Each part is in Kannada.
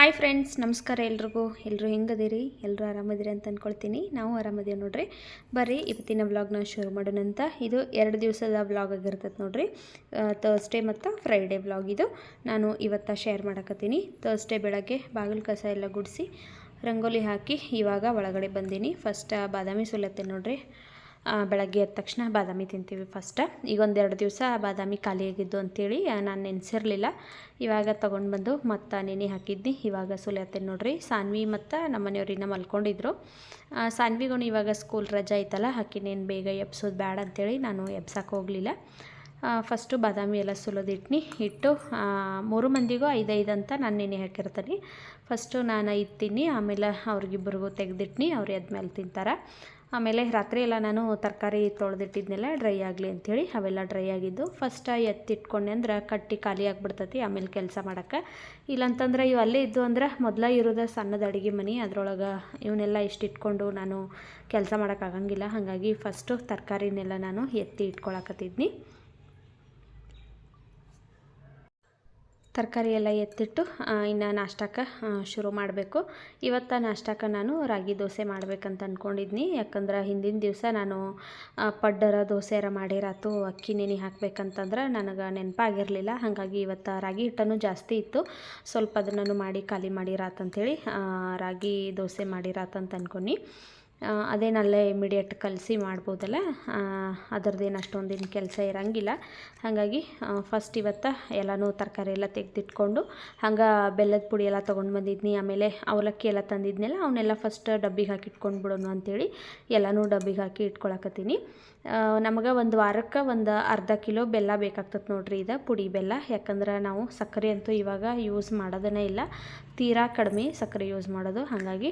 ಹಾಯ್ ಫ್ರೆಂಡ್ಸ್ ನಮಸ್ಕಾರ ಎಲ್ರಿಗೂ. ಎಲ್ಲರೂ ಹೆಂಗದಿರಿ? ಎಲ್ಲರೂ ಆರಾಮದಿರಿ ಅಂತ ಅಂದ್ಕೊಳ್ತೀನಿ ನಾವು ಆರಾಮದೀವಿ ನೋಡ್ರಿ. ಬರ್ರಿ, ಇವತ್ತಿನ ವ್ಲಾಗ್ನ ಶುರು ಮಾಡೋಣಂತ ಇದು ಎರಡು ದಿವಸದ ವ್ಲಾಗ್ ಆಗಿರ್ತದೆ ನೋಡ್ರಿ. ತರ್ಸ್ಡೇ ಮತ್ತು ಫ್ರೈಡೇ ವ್ಲಾಗ್ ಇದು. ನಾನು ಇವತ್ತ ಶೇರ್ ಮಾಡಕತ್ತೀನಿ. ತರ್ಸ್ಡೇ ಬೆಳಗ್ಗೆ ಬಾಗಿಲು ಕಸ ಎಲ್ಲ ಗುಡಿಸಿ, ರಂಗೋಲಿ ಹಾಕಿ ಇವಾಗ ಒಳಗಡೆ ಬಂದೀನಿ. ಫಸ್ಟ್ ಬಾದಾಮಿ ಸುಲತ್ತೆ ನೋಡ್ರಿ. ಬೆಳಗ್ಗೆ ಎದ್ದ ತಕ್ಷಣ ಬಾದಾಮಿ ತಿಂತೀವಿ ಫಸ್ಟ್ ಈಗ ಒಂದೆರಡು ದಿವಸ ಬಾದಾಮಿ ಖಾಲಿಯಾಗಿದ್ದು ಅಂತೇಳಿ ನಾನು ನೆನೆಸಿರಲಿಲ್ಲ. ಇವಾಗ ತೊಗೊಂಡು ಬಂದು ಮತ್ತು ನೆನೆ ಹಾಕಿದ್ನಿ. ಇವಾಗ ಸುಲಿಯತ್ತೆ ನೋಡ್ರಿ, ಸಾನ್ವಿ ಮತ್ತು ನಮ್ಮ ಮನೆಯವ್ರಿನ ಮಲ್ಕೊಂಡಿದ್ರು. ಸಾನ್ವಿಗೂ ಇವಾಗ ಸ್ಕೂಲ್ ರಜೆ ಐತಲ್ಲ ಹಾಕಿನೇನು ಬೇಗ ಎಬ್ಸೋದು ಬೇಡ ಅಂತೇಳಿ ನಾನು ಎಬ್ಸಕ್ಕೆ ಹೋಗಲಿಲ್ಲ. ಫಸ್ಟು ಬಾದಾಮಿ ಎಲ್ಲ ಸುಲಿದಿಟ್ನಿ ಇಟ್ಟು ಮೂರು ಮಂದಿಗೂ ಐದೈದು ಅಂತ ನಾನು ನೆನೆ ಹಾಕಿರ್ತೀನಿ. ಫಸ್ಟು ನಾನು ಐದು ತಿನ್ನಿ, ಆಮೇಲೆ ಅವ್ರಿಗಿಬ್ಬರಿಗೂ ತೆಗೆದಿಟ್ನಿ, ಅವ್ರು ಎದ್ಮೇಲೆ ತಿಂತಾರೆ. ಆಮೇಲೆ ರಾತ್ರಿ ಎಲ್ಲ ನಾನು ತರಕಾರಿ ತೊಳೆದಿಟ್ಟಿದ್ನೆಲ್ಲ ಡ್ರೈ ಆಗಲಿ ಅಂಥೇಳಿ ಅವೆಲ್ಲ ಡ್ರೈ ಆಗಿದ್ದು ಫಸ್ಟ್ ಎತ್ತಿಟ್ಕೊಂಡೆ ಅಂದ್ರೆ ಕಟ್ಟಿ ಖಾಲಿ ಆಗಿಬಿಡ್ತೈತಿ, ಆಮೇಲೆ ಕೆಲಸ ಮಾಡೋಕ್ಕೆ. ಇಲ್ಲಂತಂದ್ರೆ ಇವು ಅಲ್ಲೇ ಇದ್ದು ಅಂದ್ರೆ ಮೊದಲ ಇರೋದು ಸಣ್ಣದ ಅಡುಗೆ ಮನೆ, ಅದರೊಳಗೆ ಇವನ್ನೆಲ್ಲ ಇಷ್ಟಿಟ್ಕೊಂಡು ನಾನು ಕೆಲಸ ಮಾಡೋಕ್ಕಾಗಂಗಿಲ್ಲ ಹಾಗಾಗಿ ಫಸ್ಟು ತರಕಾರಿನೆಲ್ಲ ನಾನು ಎತ್ತಿ ಇಟ್ಕೊಳಕತ್ತಿದ್ನಿ. ತರಕಾರಿ ಎಲ್ಲ ಎತ್ತಿಟ್ಟು ಇನ್ನು ನಾಷ್ಟಕ್ಕೆ ಶುರು ಮಾಡಬೇಕು. ಇವತ್ತು ನಾಷ್ಟಕ್ಕೆ ನಾನು ರಾಗಿ ದೋಸೆ ಮಾಡ್ಬೇಕಂತ ಅಂದ್ಕೊಂಡಿದ್ನಿ ಯಾಕಂದ್ರೆ ಹಿಂದಿನ ದಿವಸ ನಾನು ಪಡ್ಡರ ದೋಸೆರ ಮಾಡಿರಾತು ಅಕ್ಕಿ ನೆನೆ ಹಾಕ್ಬೇಕಂತಂದ್ರೆ ನನಗೆ ನೆನಪಾಗಿರಲಿಲ್ಲ. ಹಾಗಾಗಿ ಇವತ್ತು ರಾಗಿ ಹಿಟ್ಟನು ಜಾಸ್ತಿ ಇತ್ತು. ಸ್ವಲ್ಪ ಅದನ್ನು ಮಾಡಿ ಖಾಲಿ ಮಾಡಿರಾತಂಥೇಳಿ ರಾಗಿ ದೋಸೆ ಮಾಡಿರಾತಂತ ಅಂದ್ಕೊಂಡು ಅದೇನಲ್ಲೇ ಇಮಿಡಿಯೇಟ್ ಕಲಸಿ ಮಾಡ್ಬೋದಲ್ಲ? ಅದರದ್ದೇನು ಅಷ್ಟೊಂದಿನ ಕೆಲಸ ಇರೋಂಗಿಲ್ಲ. ಹಾಗಾಗಿ ಫಸ್ಟ್ ಇವತ್ತು ಎಲ್ಲನೂ ತರಕಾರಿ ಎಲ್ಲ ತೆಗೆದಿಟ್ಕೊಂಡು, ಹಂಗೆ ಬೆಲ್ಲದ ಪುಡಿ ಎಲ್ಲ ತೊಗೊಂಡು ಬಂದಿದ್ನಿ. ಆಮೇಲೆ ಅವಲಕ್ಕಿ ಎಲ್ಲ ತಂದಿದ್ನಲ್ಲ ಅವನ್ನೆಲ್ಲ ಫಸ್ಟ್ ಡಬ್ಬಿಗೆ ಹಾಕಿ ಇಟ್ಕೊಂಡು ಬಿಡೋಣ ಅಂತೇಳಿ ಎಲ್ಲನೂ ಡಬ್ಬಿಗೆ ಹಾಕಿ ಇಟ್ಕೊಳಕತ್ತೀನಿ. ನಮಗೆ ಒಂದು ವಾರಕ್ಕೆ ಒಂದು ಅರ್ಧ ಕಿಲೋ ಬೆಲ್ಲ ಬೇಕಾಗ್ತದೆ ನೋಡ್ರಿ ಇದು ಪುಡಿ ಬೆಲ್ಲ. ಯಾಕಂದ್ರೆ ನಾವು ಸಕ್ಕರೆ ಅಂತೂ ಇವಾಗ ಯೂಸ್ ಮಾಡೋದನ್ನೇ ಇಲ್ಲ. ತೀರಾ ಕಡಿಮೆ ಸಕ್ಕರೆ ಯೂಸ್ ಮಾಡೋದು. ಹಾಗಾಗಿ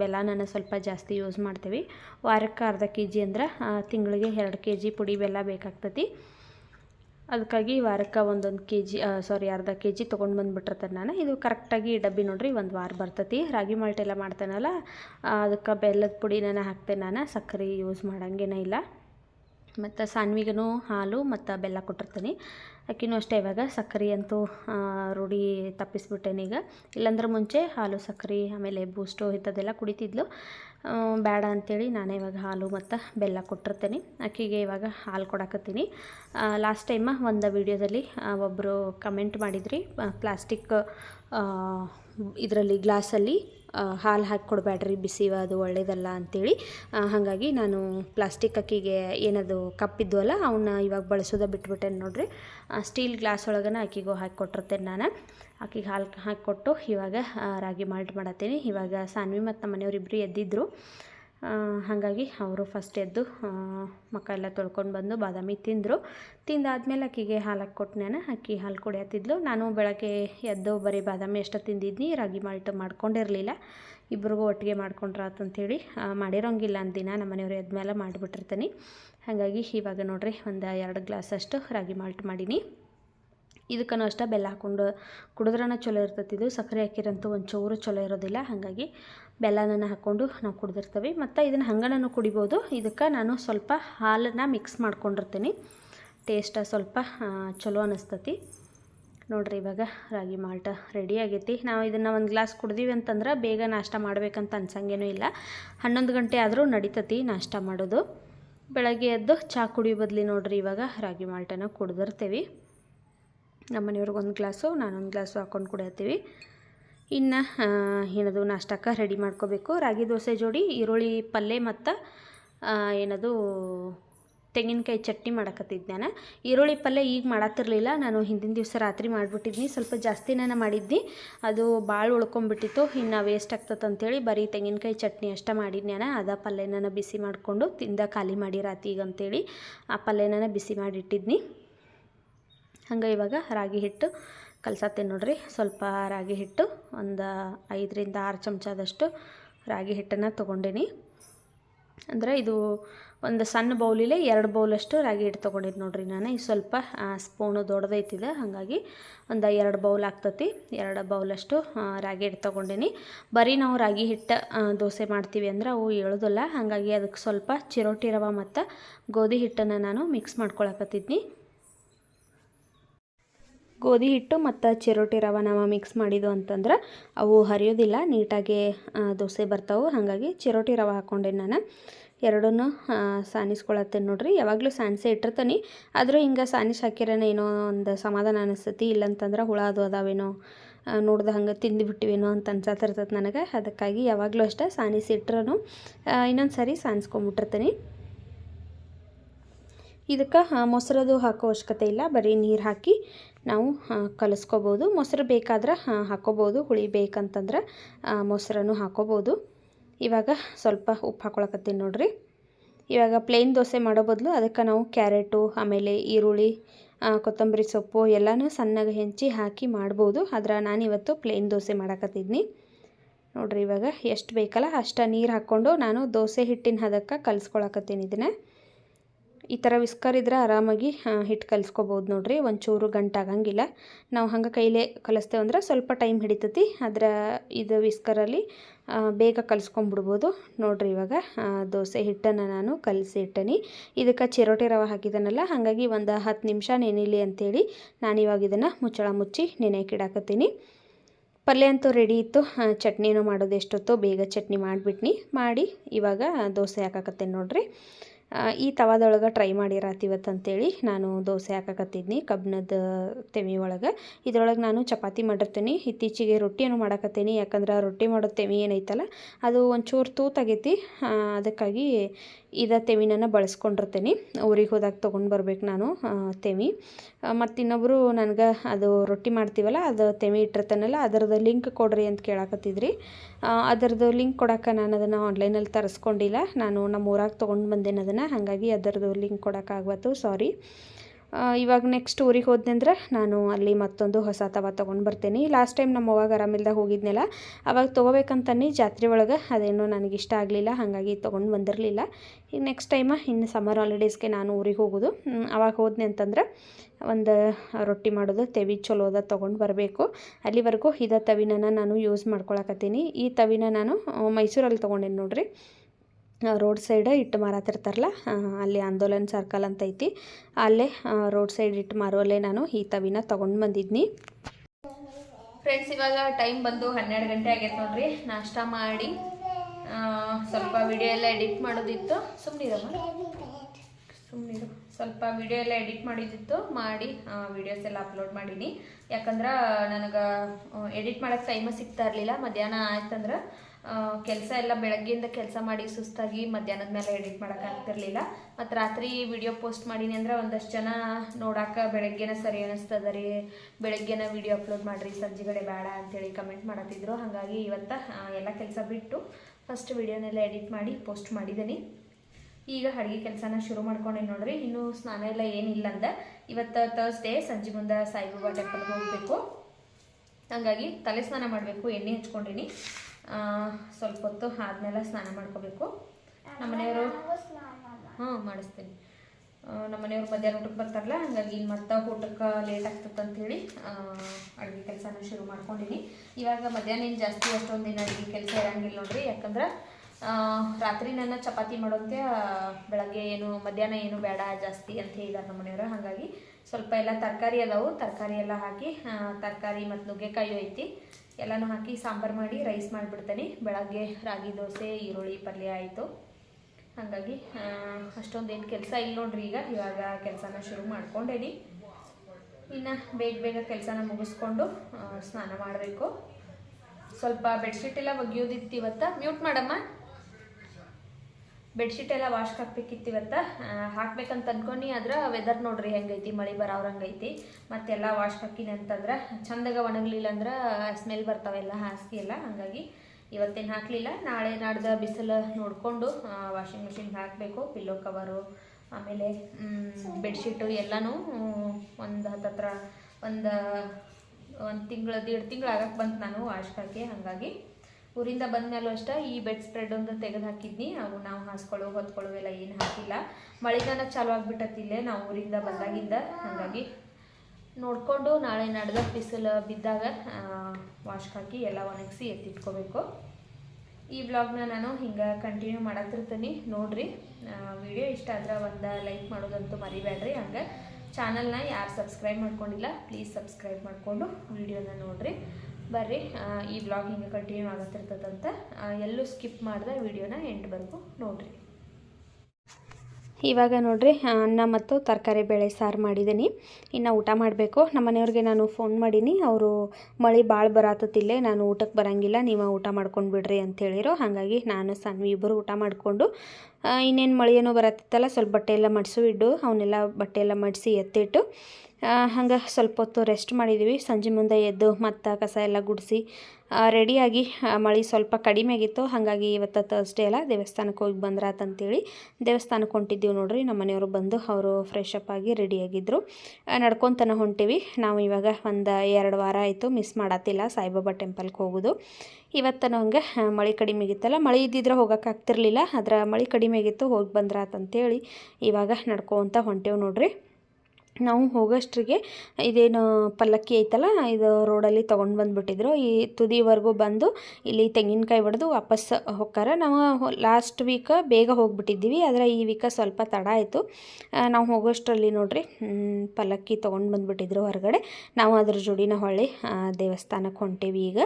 ಬೆಲ್ಲನ ಸ್ವಲ್ಪ ಜಾಸ್ತಿ ಯೂಸ್ ಮಾಡ್ತೀವಿ. ವಾರಕ್ಕೆ ಅರ್ಧ ಕೆ ಜಿ ಅಂದ್ರೆ ತಿಂಗಳಿಗೆ ಎರಡು ಕೆ ಜಿ ಪುಡಿ ಬೆಲ್ಲ ಬೇಕಾಗ್ತತಿ. ಅದಕ್ಕಾಗಿ ವಾರಕ್ಕೆ ಒಂದೊಂದು ಕೆ ಜಿ ಸಾರಿ ಅರ್ಧ ಕೆ ಜಿ ತೊಗೊಂಡು ಬಂದುಬಿಟ್ಟಿರ್ತೇನೆ ನಾನು. ಇದು ಕರೆಕ್ಟಾಗಿ ಡಬ್ಬಿ ನೋಡ್ರಿ ಒಂದು ವಾರ ಬರ್ತತಿ. ರಾಗಿ ಮಾಲ್ಟೆಲ್ಲ ಮಾಡ್ತೇನಲ್ಲ ಅದಕ್ಕೆ ಬೆಲ್ಲದ ಪುಡಿ ನಾನು ಹಾಕ್ತೇನೆ ನಾನು. ಸಕ್ಕರೆ ಯೂಸ್ ಮಾಡೋಂಗೇನೇ ಇಲ್ಲ. ಮತ್ತು ಸಾನ್ವಿಗೂ ಹಾಲು ಮತ್ತು ಬೆಲ್ಲ ಕೊಟ್ಟಿರ್ತೀನಿ. ಅಕ್ಕಿನೂ ಅಷ್ಟೇ ಇವಾಗ ಸಕ್ಕರೆ ಅಂತೂ ರೂಢಿ ತಪ್ಪಿಸ್ಬಿಟ್ಟೇನೆ ಈಗ. ಇಲ್ಲಾಂದ್ರೆ ಮುಂಚೆ ಹಾಲು, ಸಕ್ಕರೆ, ಆಮೇಲೆ ಬೂಸ್ಟು ಇಂಥದ್ದೆಲ್ಲ ಕುಡಿತಿದ್ಲು. ಬೇಡ ಅಂಥೇಳಿ ನಾನೇ ಇವಾಗ ಹಾಲು ಮತ್ತು ಬೆಲ್ಲ ಕೊಟ್ಟಿರ್ತೀನಿ. ಅಕ್ಕಿಗೆ ಇವಾಗ ಹಾಲು ಕೊಡಕತ್ತೀನಿ. ಲಾಸ್ಟ್ ಟೈಮ ಒಂದು ವಿಡಿಯೋದಲ್ಲಿ ಒಬ್ಬರು ಕಮೆಂಟ್ ಮಾಡಿದ್ರಿ ಪ್ಲಾಸ್ಟಿಕ್ ಇದರಲ್ಲಿ ಗ್ಲಾಸಲ್ಲಿ ಹಾಲು ಹಾಕಿ ಕೊಡಬೇಡ್ರಿ, ಬಿಸಿ ಅದು ಒಳ್ಳೇದಲ್ಲ ಅಂಥೇಳಿ ಹಾಗಾಗಿ ನಾನು ಪ್ಲಾಸ್ಟಿಕ್ ಅಕ್ಕಿಗೆ ಏನದು ಕಪ್ಪಿದ್ವಲ್ಲ ಅವನ್ನ ಇವಾಗ ಬಳಸೋದ ಬಿಟ್ಬಿಟ್ಟೇನೆ ನೋಡ್ರಿ. ಸ್ಟೀಲ್ ಗ್ಲಾಸ್ ಒಳಗನ ಅಕ್ಕಿಗೂ ಹಾಕಿ ಕೊಟ್ಟಿರ್ತೇನೆ ನಾನು. ಅಕ್ಕಿಗೆ ಹಾಲು ಹಾಕಿಕೊಟ್ಟು ಇವಾಗ ರಾಗಿ ಮಾಲ್ಟ್ ಮಾಡತ್ತೀನಿ. ಇವಾಗ ಸಾನ್ವಿ ಮತ್ತು ನಮ್ಮ ಇಬ್ಬರು ಎದ್ದಿದ್ರು. ಹಾಗಾಗಿ ಅವರು ಫಸ್ಟ್ ಎದ್ದು ಮುಖ ಎಲ್ಲ ತೊಳ್ಕೊಂಡು ಬಂದು ಬಾದಾಮಿ ತಿಂದರು. ತಿಂದಾದ್ಮೇಲೆ ಅಕ್ಕಿಗೆ ಹಾಲು ಕೊಟ್ಟು ನಾನು ಅಕ್ಕಿ ಹಾಲು ಕುಡಿಯತ್ತಿದ್ಲು. ನಾನು ಬೆಳಗ್ಗೆ ಎದ್ದು ಬರೀ ಬಾದಾಮಿ ಎಷ್ಟು ತಿಂದಿದ್ನಿ. ರಾಗಿ ಮಾಲ್ಟ್ ಮಾಡ್ಕೊಂಡಿರಲಿಲ್ಲ. ಇಬ್ರಿಗೂ ಒಟ್ಟಿಗೆ ಮಾಡ್ಕೊಂಡ್ರಾತಂಥೇಳಿ ಮಾಡಿರೋಂಗಿಲ್ಲ ಅಂದಿನ ನಮ್ಮ ಮನೆಯವ್ರು ಎದ್ಮೇಲೆ ಮಾಡಿಬಿಟ್ಟಿರ್ತೀನಿ. ಹಾಗಾಗಿ ಇವಾಗ ನೋಡಿರಿ ಒಂದು ಎರಡು ಗ್ಲಾಸ್ ಅಷ್ಟು ರಾಗಿ ಮಾಲ್ಟ್ ಮಾಡೀನಿ. ಇದಕ್ಕೂ ಅಷ್ಟೇ ಬೆಲ್ಲ ಹಾಕ್ಕೊಂಡು ಕುಡಿದ್ರನ ಚಲೋ ಇರ್ತೈತಿ. ಇದು ಸಕ್ಕರೆ ಹಾಕಿರಂತೂ ಒಂಚೂರು ಚಲೋ ಇರೋದಿಲ್ಲ. ಹಾಗಾಗಿ ಬೆಲ್ಲನ ಹಾಕ್ಕೊಂಡು ನಾವು ಕುಡ್ದಿರ್ತೀವಿ. ಮತ್ತು ಇದನ್ನು ಹಂಗನೂ ಕುಡಿಬೋದು. ಇದಕ್ಕೆ ನಾನು ಸ್ವಲ್ಪ ಹಾಲನ್ನು ಮಿಕ್ಸ್ ಮಾಡ್ಕೊಂಡಿರ್ತೀನಿ. ಟೇಸ್ಟ ಸ್ವಲ್ಪ ಚಲೋ ಅನ್ನಿಸ್ತತಿ ನೋಡ್ರಿ ಇವಾಗ ರಾಗಿ ಮಾಲ್ಟ ರೆಡಿ ಆಗೈತಿ. ನಾವು ಇದನ್ನು ಒಂದು ಗ್ಲಾಸ್ ಕುಡ್ದೀವಿ ಅಂತಂದ್ರೆ ಬೇಗ ನಾಷ್ಟ ಮಾಡಬೇಕಂತ ಅನ್ಸಂಗೇನೂ ಇಲ್ಲ. ಹನ್ನೊಂದು ಗಂಟೆ ಆದರೂ ನಡೀತತಿ ನಾಷ್ಟ ಮಾಡೋದು. ಬೆಳಗ್ಗೆ ಎದ್ದು ಚಹಾ ಕುಡಿಯೋ ಬದಲಿ ನೋಡ್ರಿ ಇವಾಗ ರಾಗಿ ಮಾಲ್ಟನ ಕುಡ್ದಿರ್ತೀವಿ. ನಮ್ಮ ಮನೆಯವ್ರಿಗೆ ಒಂದು ಗ್ಲಾಸು, ನಾನೊಂದು ಗ್ಲಾಸು ಹಾಕ್ಕೊಂಡು ಕುಡಿಯತ್ತೀವಿ. ಇನ್ನು ಏನದು ನಾಷ್ಟಕ್ಕೆ ರೆಡಿ ಮಾಡ್ಕೋಬೇಕು. ರಾಗಿ ದೋಸೆ ಜೋಡಿ, ಈರುಳ್ಳಿ ಪಲ್ಯ ಮತ್ತು ಏನದು ತೆಂಗಿನಕಾಯಿ ಚಟ್ನಿ ಮಾಡಕತ್ತಿದ್ದೆ ನಾನು ಈರುಳ್ಳಿ ಪಲ್ಯ ಈಗ ಮಾಡತ್ತಿರಲಿಲ್ಲ. ನಾನು ಹಿಂದಿನ ದಿವಸ ರಾತ್ರಿ ಮಾಡಿಬಿಟ್ಟಿದ್ನಿ. ಸ್ವಲ್ಪ ಜಾಸ್ತಿನೇ ಮಾಡಿದ್ನಿ. ಅದು ಭಾಳ ಉಳ್ಕೊಂಬಿಟ್ಟಿತ್ತು. ಇನ್ನು ವೇಸ್ಟ್ ಆಗ್ತದೆ ಅಂತೇಳಿ ಬರೀ ತೆಂಗಿನಕಾಯಿ ಚಟ್ನಿ ಅಷ್ಟೇ ಮಾಡಿದ್ನಿ ನಾನು ಅದ ಪಲ್ಯನ ಬಿಸಿ ಮಾಡಿಕೊಂಡು ತಿಂದ ಖಾಲಿ ಮಾಡಿ ರಾತ್ರಿ ಈಗ ಅಂತೇಳಿ ಆ ಪಲ್ಯನ ಬಿಸಿ ಮಾಡಿಟ್ಟಿದ್ನಿ. ಹಂಗೆ ಇವಾಗ ರಾಗಿ ಹಿಟ್ಟು ಕಲ್ಸತ್ತೇನೆ ನೋಡ್ರಿ. ಸ್ವಲ್ಪ ರಾಗಿ ಹಿಟ್ಟು ಒಂದು ಐದರಿಂದ ಆರು ಚಮಚದಷ್ಟು ರಾಗಿ ಹಿಟ್ಟನ್ನು ತೊಗೊಂಡೀನಿ. ಅಂದರೆ ಇದು ಒಂದು ಸಣ್ಣ ಬೌಲಿಲೆ ಎರಡು ಬೌಲಷ್ಟು ರಾಗಿ ಹಿಟ್ಟು ತೊಗೊಂಡಿದ್ದು ನೋಡ್ರಿ ನಾನು. ಈ ಸ್ವಲ್ಪ ಸ್ಪೂನು ದೊಡ್ಡದೈತಿದೆ. ಹಾಗಾಗಿ ಒಂದು ಎರಡು ಬೌಲ್ ಆಗ್ತತಿ. ಎರಡು ಬೌಲಷ್ಟು ರಾಗಿ ಹಿಟ್ಟು ತೊಗೊಂಡೀನಿ. ಬರೀ ನಾವು ರಾಗಿ ಹಿಟ್ಟು ದೋಸೆ ಮಾಡ್ತೀವಿ ಅಂದ್ರೆ ಅವು ಏಳೋದಿಲ್ಲ ಹಾಗಾಗಿ ಅದಕ್ಕೆ ಸ್ವಲ್ಪ ಚಿರೋಟಿ ರವೆ ಮತ್ತು ಗೋಧಿ ಹಿಟ್ಟನ್ನು ನಾನು ಮಿಕ್ಸ್ ಮಾಡ್ಕೊಳಕತ್ತಿದ್ನಿ. ಗೋಧಿ ಹಿಟ್ಟು ಮತ್ತು ಚಿರೋಟಿ ರವೆ ನಾವು ಮಿಕ್ಸ್ ಮಾಡಿದ್ದು ಅಂತಂದ್ರೆ ಅವು ಹರಿಯೋದಿಲ್ಲ, ನೀಟಾಗಿ ದೋಸೆ ಬರ್ತಾವೆ. ಹಾಗಾಗಿ ಚಿರೋಟಿ ರವೆ ಹಾಕ್ಕೊಂಡೆ ನಾನು. ಎರಡನ್ನು ಸಾನಿಸ್ಕೊಳತ್ತೇನೆ ನೋಡ್ರಿ. ಯಾವಾಗಲೂ ಸಾನಿಸೆ ಇಟ್ಟಿರ್ತೀನಿ. ಆದರೂ ಹಿಂಗೆ ಸಾನಿಸ್ ಹಾಕಿರೇನೋ ಏನೋ ಒಂದು ಸಮಾಧಾನ ಅನಿಸ್ತತಿ. ಇಲ್ಲಂತಂದ್ರೆ ಹುಳ ಅದು ಅದಾವೇನೋ ನೋಡ್ದೆ ಹಂಗೆ ತಿಂದುಬಿಟ್ಟಿವೇನೋ ಅಂತ ಅನ್ಸತ್ತಿರ್ತೈತೆ ನನಗೆ. ಅದಕ್ಕಾಗಿ ಯಾವಾಗಲೂ ಅಷ್ಟೇ ಸಾನಿಸಿ ಇಟ್ರೂ ಇನ್ನೊಂದು ಸಾರಿ ಸಾನಿಸ್ಕೊಂಬಿಟ್ಟಿರ್ತೀನಿ. ಇದಕ್ಕೆ ಮೊಸರದು ಹಾಕೋ ಅವಶ್ಯಕತೆ ಇಲ್ಲ. ಬರೀ ನೀರು ಹಾಕಿ ನಾವು ಕಲಿಸ್ಕೋಬೋದು. ಮೊಸರು ಬೇಕಾದ್ರೆ ಹಾಕೋಬೋದು. ಹುಳಿ ಬೇಕಂತಂದ್ರೆ ಮೊಸರನ್ನು ಹಾಕೋಬೋದು. ಇವಾಗ ಸ್ವಲ್ಪ ಉಪ್ಪು ಹಾಕೊಳಕತ್ತೀನಿ ನೋಡ್ರಿ. ಇವಾಗ ಪ್ಲೇನ್ ದೋಸೆ ಮಾಡೋ ಬದಲು ಅದಕ್ಕೆ ನಾವು ಕ್ಯಾರೆಟು, ಆಮೇಲೆ ಈರುಳ್ಳಿ ಕೊತ್ತಂಬರಿ ಸೊಪ್ಪು ಎಲ್ಲನೂ ಸಣ್ಣಗೆ ಹೆಂಚಿ ಹಾಕಿ ಮಾಡ್ಬೋದು. ಆದ್ರೆ ನಾನಿವತ್ತು ಪ್ಲೇನ್ ದೋಸೆ ಮಾಡಕತ್ತಿದ್ನಿ. ನೋಡ್ರಿ ಇವಾಗ ಎಷ್ಟು ಬೇಕಲ್ಲ ಅಷ್ಟು ನೀರು ಹಾಕ್ಕೊಂಡು ನಾನು ದೋಸೆ ಹಿಟ್ಟಿನ ಹದಕ್ಕೆ ಕಲಿಸ್ಕೊಳಕತ್ತೀನಿ ಇದನ್ನು. ಈ ಥರ ವಿಸ್ಕರ್ ಇದ್ರೆ ಆರಾಮಾಗಿ ಹಿಟ್ಟು ಕಲಿಸ್ಕೋಬೋದು ನೋಡ್ರಿ. ಒಂಚೂರು ಗಂಟಾಗಂಗಿಲ್ಲ. ನಾವು ಹಂಗೆ ಕೈಲೇ ಕಲಿಸ್ತೇವೆ ಅಂದ್ರೆ ಸ್ವಲ್ಪ ಟೈಮ್ ಹಿಡಿತೈತಿ. ಅದರ ಇದು ವಿಸ್ಕರಲ್ಲಿ ಬೇಗ ಕಲಿಸ್ಕೊಂಬಿಡ್ಬೋದು. ನೋಡ್ರಿ ಇವಾಗ ದೋಸೆ ಹಿಟ್ಟನ್ನು ನಾನು ಕಲಸಿ ಇಟ್ಟನಿ ಇದಕ್ಕೆ ಚಿರೋಟಿ ರವೆ ಹಾಕಿದನಲ್ಲ, ಹಾಗಾಗಿ ಒಂದು ಹತ್ತು ನಿಮಿಷ ನೆನಿಲಿ ಅಂಥೇಳಿ ನಾನು ಇವಾಗ ಇದನ್ನು ಮುಚ್ಚಳ ಮುಚ್ಚಿ ನೆನೆಯಕ್ಕೆ ಇಡಾಕತ್ತೀನಿ. ಪಲ್ಯ ಅಂತೂ ರೆಡಿ ಇತ್ತು. ಚಟ್ನಿನೂ ಮಾಡೋದು ಎಷ್ಟೊತ್ತು ಬೇಗ ಚಟ್ನಿ ಮಾಡಿಬಿಟ್ನಿ. ಮಾಡಿ ಇವಾಗ ದೋಸೆ ಹಾಕಾಕತ್ತೇನೆ ನೋಡ್ರಿ. ಈ ತವಾದೊಳಗೆ ಟ್ರೈ ಇವತ್ತು ಅಂತೇಳಿ ನಾನು ದೋಸೆ ಹಾಕಕತ್ತಿದ್ನಿ ಕಬ್ಬಿಣದ ತೆಮಿ ಒಳಗೆ. ಇದ್ರೊಳಗೆ ನಾನು ಚಪಾತಿ ಮಾಡಿರ್ತೀನಿ. ಇತ್ತೀಚೆಗೆ ರೊಟ್ಟಿಯನ್ನು ಮಾಡಕತ್ತೀನಿ. ಯಾಕಂದ್ರೆ ರೊಟ್ಟಿ ಮಾಡೋ ತೆಮಿ ಏನೈತಲ್ಲ, ಅದು ಒಂಚೂರು ತೂತಾಗೈತಿ ಅದಕ್ಕಾಗಿ ಇದ ತೆವಿನ ಬಳಸ್ಕೊಂಡಿರ್ತೀನಿ. ಊರಿಗೆ ಹೋದಾಗ ತೊಗೊಂಡು ಬರ್ಬೇಕು ನಾನು ತೆವಿ ಮತ್ತು ಇನ್ನೊಬ್ಬರು ನನಗೆ ಅದು ರೊಟ್ಟಿ ಮಾಡ್ತೀವಲ್ಲ, ಅದು ತೆವಿ ಇಟ್ಟಿರ್ತಾನಲ್ಲ ಅದರದ್ದು ಲಿಂಕ್ ಕೊಡ್ರಿ ಅಂತ ಕೇಳಾಕತ್ತಿದ್ರಿ. ಅದರದ್ದು ಲಿಂಕ್ ಕೊಡೋಕೆ ನಾನು ಅದನ್ನು ಆನ್ಲೈನಲ್ಲಿ ತರಿಸ್ಕೊಂಡಿಲ್ಲ. ನಾನು ನಮ್ಮ ಊರಾಗ ತೊಗೊಂಡು ಬಂದೇನೆ ಅದನ್ನು, ಹಾಗಾಗಿ ಅದರದ್ದು ಲಿಂಕ್ ಕೊಡೋಕ್ಕಾಗ್ವತ್ತು ಸಾರಿ ಇವಾಗ ನೆಕ್ಸ್ಟ್ ಊರಿಗೆ ಹೋದ್ನೆ ಅಂದ್ರೆ ನಾನು ಅಲ್ಲಿ ಮತ್ತೊಂದು ಹೊಸ ತವ ತೊಗೊಂಡು ಬರ್ತೀನಿ. ಲಾಸ್ಟ್ ಟೈಮ್ ನಮ್ಮ ಅವಾಗ ಆರಾಮಿಲ್ದಾಗ ಹೋಗಿದ್ನಲ್ಲ, ಅವಾಗ ತೊಗೋಬೇಕಂತಾನೆ ಜಾತ್ರೆ ಒಳಗೆ, ಅದೇನೋ ಇಷ್ಟ ಆಗಲಿಲ್ಲ, ಹಾಗಾಗಿ ತೊಗೊಂಡು ಬಂದಿರಲಿಲ್ಲ. ಈಗ ನೆಕ್ಸ್ಟ್ ಟೈಮ ಇನ್ನು ಸಮ್ಮರ್ ಹಾಲಿಡೇಸ್ಗೆ ನಾನು ಊರಿಗೆ ಹೋಗೋದು. ಅವಾಗ ಹೋದ್ನೆ ಅಂತಂದ್ರೆ ಒಂದು ರೊಟ್ಟಿ ಮಾಡೋದು, ತೆವಿ ಚಲೋದ ತೊಗೊಂಡು ಬರಬೇಕು. ಅಲ್ಲಿವರೆಗೂ ಇದ ತವಿನ ನಾನು ಯೂಸ್ ಮಾಡ್ಕೊಳಕತ್ತೀನಿ. ಈ ತವಿನ ನಾನು ಮೈಸೂರಲ್ಲಿ ತೊಗೊಂಡೇನಿ ನೋಡ್ರಿ. ರೋಡ್ ಸೈಡ್ ಇಟ್ಟು ಮಾರಾತಿರ್ತಾರಲ್ಲ ಅಲ್ಲಿ ಆಂದೋಲನ್ ಸರ್ಕಲ್ ಅಂತ ಐತಿ. ಅಲ್ಲೇ ರೋಡ್ ಸೈಡ್ ಇಟ್ಟು ಮಾರುವಲ್ಲೇ ನಾನು ಈ ತವಿನ ತೊಗೊಂಡು ಬಂದಿದ್ನಿ. ಫ್ರೆಂಡ್ಸ್ ಇವಾಗ ಟೈಮ್ ಬಂದು ಹನ್ನೆರಡು ಗಂಟೆ ಆಗೈತೆ ನೋಡ್ರಿ. ನಾಷ್ಟ ಮಾಡಿ ಸ್ವಲ್ಪ ವಿಡಿಯೋ ಎಲ್ಲ ಎಡಿಟ್ ಮಾಡೋದಿತ್ತು. ಸುಮ್ಮನಿರಮ್ಮ ಸುಮ್ಮನಿರು ಸ್ವಲ್ಪ ವಿಡಿಯೋ ಎಲ್ಲ ಎಡಿಟ್ ಮಾಡಿದ್ದಿತ್ತು ಮಾಡಿ ವಿಡಿಯೋಸ್ ಎಲ್ಲ ಅಪ್ಲೋಡ್ ಮಾಡೀನಿ. ಯಾಕಂದ್ರೆ ನನಗೆ ಎಡಿಟ್ ಮಾಡೋಕ್ಕೆ ಟೈಮ ಸಿಗ್ತಾ ಇರಲಿಲ್ಲ. ಮಧ್ಯಾಹ್ನ ಆಯ್ತಂದ್ರೆ ಕೆಲಸ ಎಲ್ಲ ಬೆಳಗ್ಗೆಯಿಂದ ಕೆಲಸ ಮಾಡಿ ಸುಸ್ತಾಗಿ ಮಧ್ಯಾಹ್ನದ ಮೇಲೆ ಎಡಿಟ್ ಮಾಡೋಕ್ಕಾಗ್ತಿರ್ಲಿಲ್ಲ ಮತ್ತು ರಾತ್ರಿ ವಿಡಿಯೋ ಪೋಸ್ಟ್ ಮಾಡೀನಿ ಅಂದ್ರೆ ಒಂದಷ್ಟು ಜನ ನೋಡೋಕೆ ಬೆಳಗ್ಗೆನ ಸರಿ ಅನಿಸ್ತದ ರೀ. ಬೆಳಗ್ಗೆನ ವಿಡಿಯೋ ಅಪ್ಲೋಡ್ ಮಾಡಿರಿ ಸಂಜೆಗಡೆ ಬೇಡ ಅಂತೇಳಿ ಕಮೆಂಟ್ ಮಾಡತ್ತಿದ್ರು. ಹಾಗಾಗಿ ಇವತ್ತು ಎಲ್ಲ ಕೆಲಸ ಬಿಟ್ಟು ಫಸ್ಟ್ ವಿಡಿಯೋನೆಲ್ಲ ಎಡಿಟ್ ಮಾಡಿ ಪೋಸ್ಟ್ ಮಾಡಿದ್ದೀನಿ ಈಗ ಅಡುಗೆ ಕೆಲಸನ ಶುರು ಮಾಡ್ಕೊಂಡೆ ನೋಡ್ರಿ. ಇನ್ನೂ ಸ್ನಾನ ಎಲ್ಲ ಏನಿಲ್ಲ ಅಂದ. ಇವತ್ತು ತರ್ಸ್ಡೇ ಸಂಜೆ ಮುಂದೆ ಸಾಯಿಬಾಬಾ ಟೆಂಪಲ್ಗೆ ಹೋಗಬೇಕು. ಹಾಗಾಗಿ ತಲೆ ಸ್ನಾನ ಮಾಡಬೇಕು, ಎಣ್ಣೆ ಹಚ್ಕೊಂಡೀನಿ. ಸ್ವಲ್ಪ ಹೊತ್ತು ಆದ್ಮೇಲೆ ಸ್ನಾನ ಮಾಡ್ಕೋಬೇಕು. ನಮ್ಮ ಮನೆಯವರು ಹಾಂ ಮಾಡಿಸ್ತೀನಿ. ಆ, ನಮ್ಮ ಮನೆಯವ್ರು ಮಧ್ಯಾಹ್ನ ಊಟಕ್ಕೆ ಬರ್ತಾರಲ್ಲ ಹಾಗಾಗಿ ಮತ್ತೆ ಊಟಕ್ಕೆ ಲೇಟ್ ಆಗ್ತದೆ ಅಂತೇಳಿ ಅಡುಗೆ ಕೆಲಸನ ಶುರು ಮಾಡ್ಕೊಂಡಿನಿ. ಇವಾಗ ಮಧ್ಯಾಹ್ನ ಏನು ಜಾಸ್ತಿ ಅಷ್ಟೊಂದು ದಿನ ಅಡುಗೆ ಕೆಲಸ ಇರಂಗಿಲ್ಲ ನೋಡ್ರಿ ಯಾಕಂದ್ರೆ ರಾತ್ರಿ ನನ್ನ ಚಪಾತಿ ಮಾಡೋಂತೆ ಬೆಳಗ್ಗೆ ಏನು ಮಧ್ಯಾಹ್ನ ಏನು ಬೇಡ ಜಾಸ್ತಿ ಅಂತ ಹೇಳಿದಾರೆ ನಮ್ಮ ಮನೆಯವರು. ಹಾಗಾಗಿ ಸ್ವಲ್ಪ ಎಲ್ಲ ತರಕಾರಿ ಅದಾವು ತರಕಾರಿ ಎಲ್ಲ ಹಾಕಿ ತರಕಾರಿ ಮತ್ತು ನುಗ್ಗೆಕಾಯಿ ಐತಿ. ಎಲ್ಲನೂ ಹಾಕಿ ಸಾಂಬಾರು ಮಾಡಿ ರೈಸ್ ಮಾಡಿಬಿಡ್ತೀನಿ. ಬೆಳಗ್ಗೆ ರಾಗಿ ದೋಸೆ, ಈರುಳ್ಳಿ, ಪಲ್ಯ ಆಯಿತು. ಹಾಗಾಗಿ ಏನು ಕೆಲಸ ಇಲ್ಲ ನೋಡ್ರಿ ಈಗ. ಇವಾಗ ಕೆಲಸನ ಶುರು ಮಾಡ್ಕೊಂಡೇನಿ. ಇನ್ನು ಬೇಗ ಬೇಗ ಕೆಲಸನ ಮುಗಿಸ್ಕೊಂಡು ಸ್ನಾನ ಮಾಡಬೇಕು. ಸ್ವಲ್ಪ ಬೆಡ್ಶೀಟ್ ಎಲ್ಲ ಒಗೆಯೋದಿತ್ತು ಇವತ್ತು. ಮ್ಯೂಟ್ ಮಾಡಮ್ಮ. ಬೆಡ್ಶೀಟ್ ಎಲ್ಲ ವಾಶ್ ಹಾಕ್ಬೇಕಿತ್ತು ಇವತ್ತು. ಹಾಕ್ಬೇಕಂತ ಅನ್ಕೊಂಡು ಆದ್ರೆ ವೆದರ್ ನೋಡ್ರಿ ಹೆಂಗೈತಿ, ಮಳೆ ಬರೋರಂಗೈತಿ ಮತ್ತೆಲ್ಲ ವಾಶ್ ಹಾಕಿನಿ ಅಂತಂದ್ರೆ ಚಂದಾಗ ಒಣಗಲಿಲ್ಲ ಅಂದ್ರೆ ಸ್ಮೆಲ್ ಬರ್ತಾವೆಲ್ಲ ಹಾಸಿಗೆ ಎಲ್ಲ, ಹಾಗಾಗಿ ಇವತ್ತೇನು ಹಾಕಲಿಲ್ಲ. ನಾಳೆ ನಾಡ್ದ ಬಿಸಿಲು ನೋಡಿಕೊಂಡು ವಾಷಿಂಗ್ ಮಿಷಿನ್ಗೆ ಹಾಕಬೇಕು ಪಿಲ್ಲೋ ಕವರು ಆಮೇಲೆ ಬೆಡ್ಶೀಟು ಎಲ್ಲನೂ, ಒಂದು ಹತ್ತತ್ರ ಒಂದು ಒಂದು ತಿಂಗಳ ಎರಡು ತಿಂಗಳು ಆಗಕ್ಕೆ ಬಂತು ನಾನು ವಾಶ್ ಹಾಕಿ, ಹಾಗಾಗಿ ಊರಿಂದ ಬಂದ್ಮೇಲೂ ಅಷ್ಟೇ ಈ ಬೆಡ್ ಸ್ಪ್ರೆಡ್ ಒಂದು ತೆಗೆದು ಹಾಕಿದ್ನಿ. ಅವು ನಾವು ಹಾಸ್ಕೊಳ್ಳೋ, ಹೊತ್ಕೊಳ್ಳೋ ಎಲ್ಲ ಏನು ಹಾಕಿಲ್ಲ. ಮಳೆಗಾಲ ಚಾಲು ಆಗಿಬಿಟ್ಟತ್ತಿಲ್ಲೇ ನಾವು ಊರಿಂದ ಬಂದಾಗಿಂದ. ಹಾಗಾಗಿ ನೋಡಿಕೊಂಡು ನಾಳೆ ನಡೆದ ಬಿಸಿಲು ಬಿದ್ದಾಗ ವಾಶ್ ಹಾಕಿ ಎಲ್ಲ ಒಣಗಿಸಿ ಎತ್ತಿಟ್ಕೋಬೇಕು. ಈ ವ್ಲಾಗ್ನ ನಾನು ಹಿಂಗೆ ಕಂಟಿನ್ಯೂ ಮಾಡತ್ತಿರ್ತೀನಿ ನೋಡಿರಿ ವಿಡಿಯೋ ಇಷ್ಟ ಆದ್ರೆ ಒಂದು ಲೈಕ್ ಮಾಡೋದಂತೂ ಮರಿಬೇಡ್ರಿ ಹಂಗೆ ಚಾನಲ್ನ ಯಾರು ಸಬ್ಸ್ಕ್ರೈಬ್ ಮಾಡ್ಕೊಂಡಿಲ್ಲ ಪ್ಲೀಸ್ ಸಬ್ಸ್ಕ್ರೈಬ್ ಮಾಡಿಕೊಂಡು ವಿಡಿಯೋನ ನೋಡಿರಿ. ಬರ್ರಿ. ಈ ಬ್ಲಾಗ್ ಹಿಂಗೆ ಕಂಟಿನ್ಯೂ ಆಗತ್ತಿರ್ತದಂತ ಎಲ್ಲೂ ಸ್ಕಿಪ್ ಮಾಡಿದೆ ವಿಡಿಯೋನ ಎಂಟ್ವರೆಗೂ ನೋಡಿರಿ. ಇವಾಗ ನೋಡ್ರಿ ಅನ್ನ ಮತ್ತು ತರಕಾರಿ ಬೇಳೆ ಸಾರು ಮಾಡಿದ್ದೀನಿ. ಇನ್ನು ಊಟ ಮಾಡಬೇಕು. ನಮ್ಮ ಮನೆಯವ್ರಿಗೆ ನಾನು ಫೋನ್ ಮಾಡೀನಿ. ಅವರು, ಮಳೆ ಭಾಳ ಬರತ್ತತಿಲ್ಲೇ ನಾನು ಊಟಕ್ಕೆ ಬರೋಂಗಿಲ್ಲ, ನೀವು ಊಟ ಮಾಡ್ಕೊಂಡು ಬಿಡ್ರಿ ಅಂತ ಹಾಗಾಗಿ ನಾನು, ಸಣ್ಣ ಇಬ್ಬರು ಊಟ ಮಾಡಿಕೊಂಡು ಇನ್ನೇನು ಮಳೆ ಏನೋ ಬರತ್ತಿತ್ತಲ್ಲ, ಸ್ವಲ್ಪ ಬಟ್ಟೆ ಎಲ್ಲ ಮಡಿಸು ಇಟ್ಟು ಅವನ್ನೆಲ್ಲ ಬಟ್ಟೆ ಎಲ್ಲ ಮಡಿಸಿ ಎತ್ತಿಟ್ಟು ಹಂಗೆ ಸ್ವಲ್ಪ ಹೊತ್ತು ರೆಸ್ಟ್ ಮಾಡಿದ್ದೀವಿ ಸಂಜೆ ಮುಂದೆ ಎದ್ದು ಮತ್ತು ಕಸ ಎಲ್ಲ ಗುಡಿಸಿ ರೆಡಿಯಾಗಿ ಮಳೆ ಸ್ವಲ್ಪ ಕಡಿಮೆ ಆಗಿತ್ತು ಹಾಗಾಗಿ ಇವತ್ತು ತರ್ಸ್ಡೇ ಅಲ್ಲ, ದೇವಸ್ಥಾನಕ್ಕೆ ಹೋಗಿ ಬಂದ್ರಾತಂತೇಳಿ ದೇವಸ್ಥಾನಕ್ಕೆ ಹೊಂಟಿದ್ದೀವಿ ನೋಡ್ರಿ. ನಮ್ಮ ಮನೆಯವರು ಬಂದು ಅವರು ಫ್ರೆಶ್ ಅಪ್ ಆಗಿ ರೆಡಿಯಾಗಿದ್ದರು ನಡ್ಕೊತನ ಹೊಂಟೀವಿ. ನಾವು ಇವಾಗ ಒಂದು ಎರಡು ವಾರ ಆಯಿತು ಮಿಸ್ ಮಾಡತ್ತಿಲ್ಲ ಸಾಯಿಬಾಬಾ ಟೆಂಪಲ್ಗೆ ಹೋಗೋದು. ಇವತ್ತನ ಹಂಗೆ ಮಳೆ ಕಡಿಮೆ ಆಗಿತ್ತಲ್ಲ ಮಳೆ ಇದ್ದಿದ್ರೆ ಹೋಗೋಕ್ಕಾಗ್ತಿರ್ಲಿಲ್ಲ ಆದ್ರೆ ಮಳೆ ಕಡಿಮೆ ಆಗಿತ್ತು ಹೋಗಿ ಬಂದ್ರಾತಂತೇಳಿ ಇವಾಗ ನಡ್ಕೊತ ಹೊಂಟೇವು ನೋಡ್ರಿ. ನಾವು ಹೋಗೋಷ್ಟ್ರಿಗೆ ಇದೇನು ಪಲ್ಲಕ್ಕಿ ಐತಲ್ಲ, ಇದು ರೋಡಲ್ಲಿ ತೊಗೊಂಡು ಬಂದುಬಿಟ್ಟಿದ್ರು. ಈ ತುದಿವರೆಗೂ ಬಂದು ಇಲ್ಲಿ ತೆಂಗಿನಕಾಯಿ ಹೊಡೆದು ವಾಪಸ್ ಹೋಗ್ತಾರೆ ನಾವು ಲಾಸ್ಟ್ ವೀಕ್ ಬೇಗ ಹೋಗ್ಬಿಟ್ಟಿದ್ದೀವಿ, ಆದರೆ ಈ ವೀಕ ಸ್ವಲ್ಪ ತಡ ಆಯಿತು. ನಾವು ಹೋಗೋಷ್ಟರಲ್ಲಿ ನೋಡ್ರಿ ಪಲ್ಲಕ್ಕಿ ತೊಗೊಂಡು ಬಂದುಬಿಟ್ಟಿದ್ರು ಹೊರಗಡೆ. ನಾವು ಅದ್ರ ಜೋಡಿನ ಹೊಳ್ಳಿ ದೇವಸ್ಥಾನಕ್ಕೆ ಹೊಂಟೇವಿ ಈಗ.